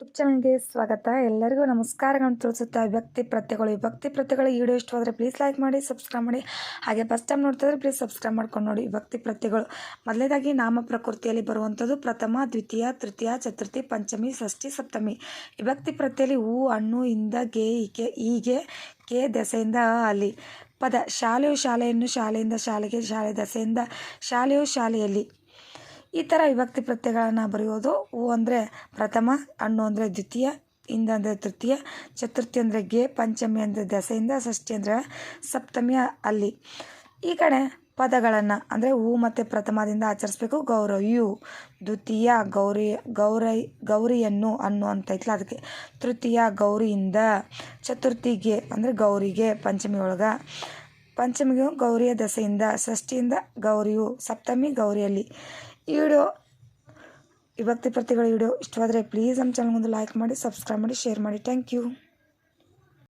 YouTube ಚಾನಲ್ಗೆ ಸ್ವಾಗತ. ಎಲ್ಲರಿಗೂ ನಮಸ್ಕಾರಗಳನ್ನು ತಿಳಿಸುತ್ತಾ ವಿಭಕ್ತಿ ಪ್ರತ್ಯಗಳು ವಿಭಕ್ತಿ ಪ್ರತ್ಯಗಳು ಈ ವಿಡಿಯೋ ಇಷ್ಟವಾದರೆ ಪ್ಲೀಸ್ ಲೈಕ್ ಮಾಡಿ ಸಬ್ಸ್ಕ್ರೈಬ್ ಮಾಡಿ. ಹಾಗೆ ಫಸ್ಟ್ ಟೈಮ್ ನೋಡ್ತಿದ್ರೆ ಪ್ಲೀಸ್ ಸಬ್ಸ್ಕ್ರೈಬ್ ಮಾಡ್ಕೊಂಡು ನೋಡಿ ವಿಭಕ್ತಿ ಪ್ರತ್ಯಗಳು ಮೊದಲೇದಾಗಿ ನಾಮ ಪ್ರಕೃತಿಯಲ್ಲಿ ಬರುವಂಥದ್ದು ಪ್ರಥಮ, ದ್ವಿತೀಯ, ತೃತೀಯ, ಚತುರ್ಥಿ, ಪಂಚಮಿ, ಷಷ್ಠಿ, ಸಪ್ತಮಿ. ವಿಭಕ್ತಿ ಪ್ರತ್ಯಯಲ್ಲಿ ಹೂ, ಹಣ್ಣು, ಇಂದ, ಗೆ, ಈಕೆ, ಹೀಗೆ, ಕೆ ದೆಸೆಯಿಂದ, ಅಲ್ಲಿ. ಪದ ಶಾಲೆಯು ಶಾಲೆಯನ್ನು ಶಾಲೆಯಿಂದ ಶಾಲೆಗೆ, ಶಾಲೆ ದಸೆಯಿಂದ ಶಾಲೆಯು ಶಾಲೆಯಲ್ಲಿ. ಈ ಥರ ವಿಭಕ್ತಿ ಪ್ರತ್ಯಯಗಳನ್ನು ಬರೆಯೋದು ಹೂ ಅಂದರೆ ಪ್ರಥಮ, ಹಣ್ಣು ಅಂದರೆ ದ್ವಿತೀಯ, ಇಂದ ಅಂದರೆ ತೃತೀಯ, ಚತುರ್ಥಿ ಅಂದರೆ ಗೆ, ಪಂಚಮಿ ಅಂದರೆ ದಸೆಯಿಂದ ಷಷ್ಠಿ ಅಂದರೆ ಸಪ್ತಮಿಯ ಅಲ್ಲಿ. ಈ ಕಡೆ ಪದಗಳನ್ನು ಅಂದರೆ ಹೂ ಮತ್ತು ಪ್ರಥಮದಿಂದ ಆಚರಿಸ್ಬೇಕು. ಗೌರವಿಯು ದ್ವಿತೀಯ, ಗೌರಿ, ಗೌರೈ, ಗೌರಿಯನ್ನು ಅನ್ನು ಅಂತ ಐತಲ್ಲ ಅದಕ್ಕೆ. ತೃತೀಯ, ಗೌರಿಯಿಂದ ಚತುರ್ಥಿಗೆ ಅಂದರೆ ಗೌರಿಗೆ, ಪಂಚಮಿ ಒಳಗೆ. ಪಂಚಮಿಗೆ ಗೌರಿಯ ದಸೆಯಿಂದ ಷಷ್ಠಿಯಿಂದ ಗೌರಿಯು ಸಪ್ತಮಿ ಗೌರಿಯಲ್ಲಿ. ಈ ವಿಡಿಯೋ ವಿಭಕ್ತಿ ಪ್ರತಿಗಳ ವಿಡಿಯೋ ಇಷ್ಟವಾದರೆ ಪ್ಲೀಸ್ ನಮ್ಮ ಚಾನಲ್ಗೊಂದು ಲೈಕ್ ಮಾಡಿ ಸಬ್ಸ್ಕ್ರೈಬ್ ಮಾಡಿ ಶೇರ್ ಮಾಡಿ. Thank you